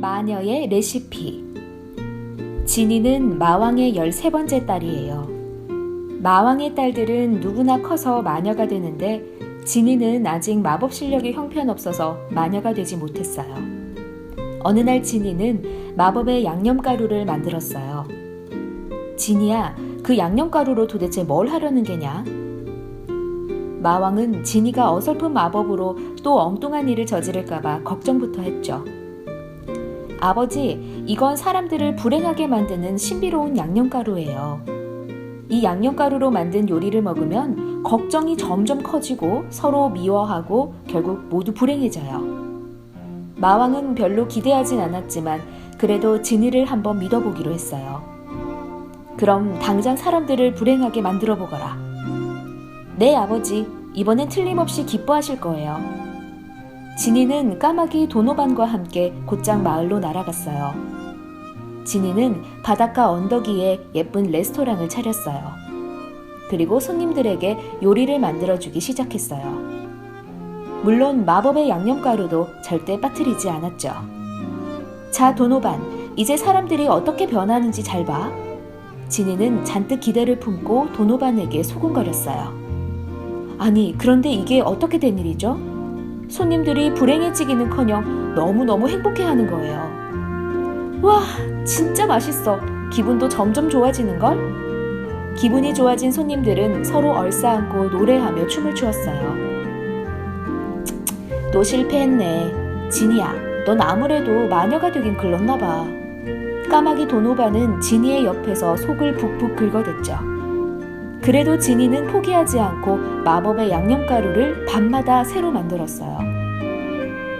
마녀의 레시피 진이는 마왕의 13번째 딸이에요. 마왕의 딸들은 누구나 커서 마녀가 되는데 진이는 아직 마법 실력이 형편없어서 마녀가 되지 못했어요. 어느 날 진이는 마법의 양념가루를 만들었어요. 진이야, 그 양념가루로 도대체 뭘 하려는 게냐? 마왕은 진이가 어설픈 마법으로 또 엉뚱한 일을 저지를까봐 걱정부터 했죠. 아버지, 이건 사람들을 불행하게 만드는 신비로운 양념가루예요. 이 양념가루로 만든 요리를 먹으면 걱정이 점점 커지고 서로 미워하고 결국 모두 불행해져요. 마왕은 별로 기대하진 않았지만 그래도 진이를 한번 믿어보기로 했어요. 그럼 당장 사람들을 불행하게 만들어 보거라. 네, 아버지. 이번엔 틀림없이 기뻐하실 거예요. 진이는 까마귀 도노반과 함께 곧장 마을로 날아갔어요. 진이는 바닷가 언덕 위에 예쁜 레스토랑을 차렸어요. 그리고 손님들에게 요리를 만들어주기 시작했어요. 물론 마법의 양념가루도 절대 빠뜨리지 않았죠. 자, 도노반, 이제 사람들이 어떻게 변하는지 잘 봐. 진이는 잔뜩 기대를 품고 도노반에게 소곤거렸어요. 아니, 그런데 이게 어떻게 된 일이죠? 손님들이 불행해지기는 커녕 너무너무 행복해 하는 거예요. 와, 진짜 맛있어. 기분도 점점 좋아지는걸? 기분이 좋아진 손님들은 서로 얼싸안고 노래하며 춤을 추었어요. 또 실패했네. 진이야, 넌 아무래도 마녀가 되긴 글렀나 봐. 까마귀 도노바는 진이의 옆에서 속을 북북 긁어댔죠. 그래도 진이는 포기하지 않고 마법의 양념가루를 밤마다 새로 만들었어요.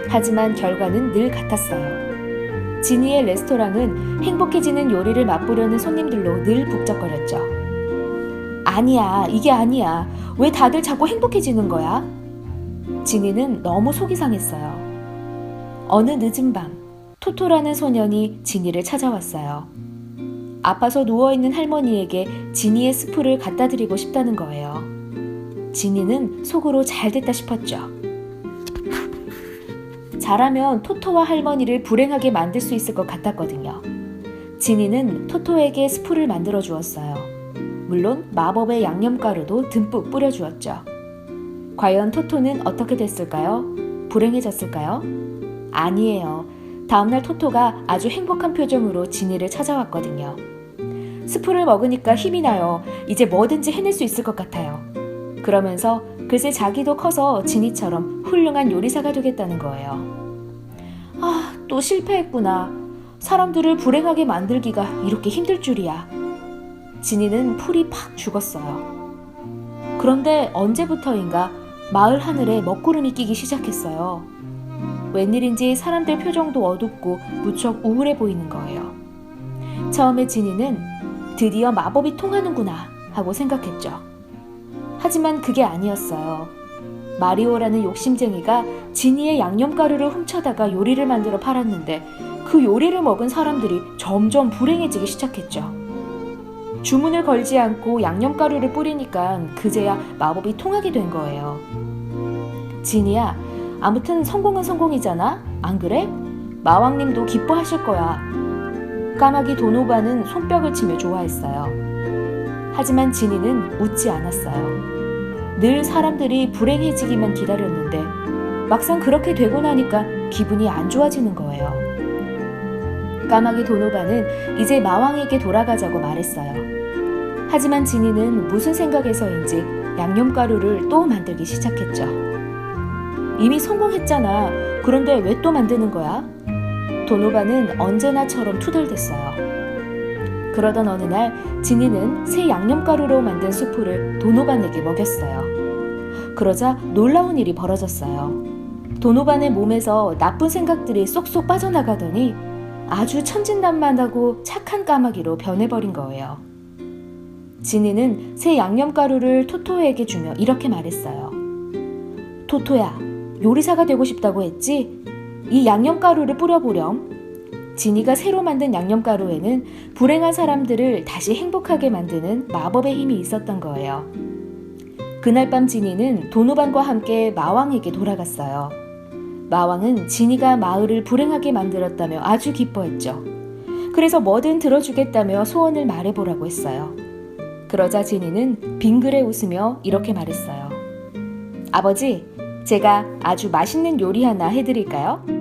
하지만 결과는 늘 같았어요. 진이의 레스토랑은 행복해지는 요리를 맛보려는 손님들로 늘 북적거렸죠. 아니야, 이게 아니야. 왜 다들 자꾸 행복해지는 거야? 진이는 너무 속이 상했어요. 어느 늦은 밤, 토토라는 소년이 진이를 찾아왔어요. 아파서 누워있는 할머니에게 진이의 스프를 갖다 드리고 싶다는 거예요. 진이는 속으로 잘 됐다 싶었죠. 잘하면 토토와 할머니를 불행하게 만들 수 있을 것 같았거든요. 진이는 토토에게 스프를 만들어 주었어요. 물론 마법의 양념가루도 듬뿍 뿌려 주었죠. 과연 토토는 어떻게 됐을까요? 불행해졌을까요? 아니에요. 다음날 토토가 아주 행복한 표정으로 진이를 찾아왔거든요. 스프를 먹으니까 힘이 나요. 이제 뭐든지 해낼 수 있을 것 같아요. 그러면서 글쎄 자기도 커서 진이처럼 훌륭한 요리사가 되겠다는 거예요. 아, 또 실패했구나. 사람들을 불행하게 만들기가 이렇게 힘들 줄이야. 진이는 풀이 팍 죽었어요. 그런데 언제부터인가 마을 하늘에 먹구름이 끼기 시작했어요. 웬일인지 사람들 표정도 어둡고 무척 우울해 보이는 거예요. 처음에 진이는 드디어 마법이 통하는구나 하고 생각했죠. 하지만 그게 아니었어요. 마리오라는 욕심쟁이가 진이의 양념가루를 훔쳐다가 요리를 만들어 팔았는데 그 요리를 먹은 사람들이 점점 불행해지기 시작했죠. 주문을 걸지 않고 양념가루를 뿌리니까 그제야 마법이 통하게 된 거예요. 진이야, 아무튼 성공은 성공이잖아? 안 그래? 마왕님도 기뻐하실 거야. 까마귀 도노바는 손뼉을 치며 좋아했어요. 하지만 진이는 웃지 않았어요. 늘 사람들이 불행해지기만 기다렸는데 막상 그렇게 되고 나니까 기분이 안 좋아지는 거예요. 까마귀 도노바는 이제 마왕에게 돌아가자고 말했어요. 하지만 진이는 무슨 생각에서인지 양념가루를 또 만들기 시작했죠. 이미 성공했잖아. 그런데 왜 또 만드는 거야? 도노바는 언제나처럼 투덜댔어요. 그러던 어느 날 진이는 새 양념가루로 만든 수프를 도노반에게 먹였어요. 그러자 놀라운 일이 벌어졌어요. 도노반의 몸에서 나쁜 생각들이 쏙쏙 빠져나가더니 아주 천진난만하고 착한 까마귀로 변해버린 거예요. 진이는 새 양념가루를 토토에게 주며 이렇게 말했어요. 토토야, 요리사가 되고 싶다고 했지? 이 양념가루를 뿌려보렴. 지니가 새로 만든 양념가루에는 불행한 사람들을 다시 행복하게 만드는 마법의 힘이 있었던 거예요. 그날 밤 지니는 도노반과 함께 마왕에게 돌아갔어요. 마왕은 지니가 마을을 불행하게 만들었다며 아주 기뻐했죠. 그래서 뭐든 들어주겠다며 소원을 말해보라고 했어요. 그러자 지니는 빙그레 웃으며 이렇게 말했어요. 아버지, 제가 아주 맛있는 요리 하나 해드릴까요?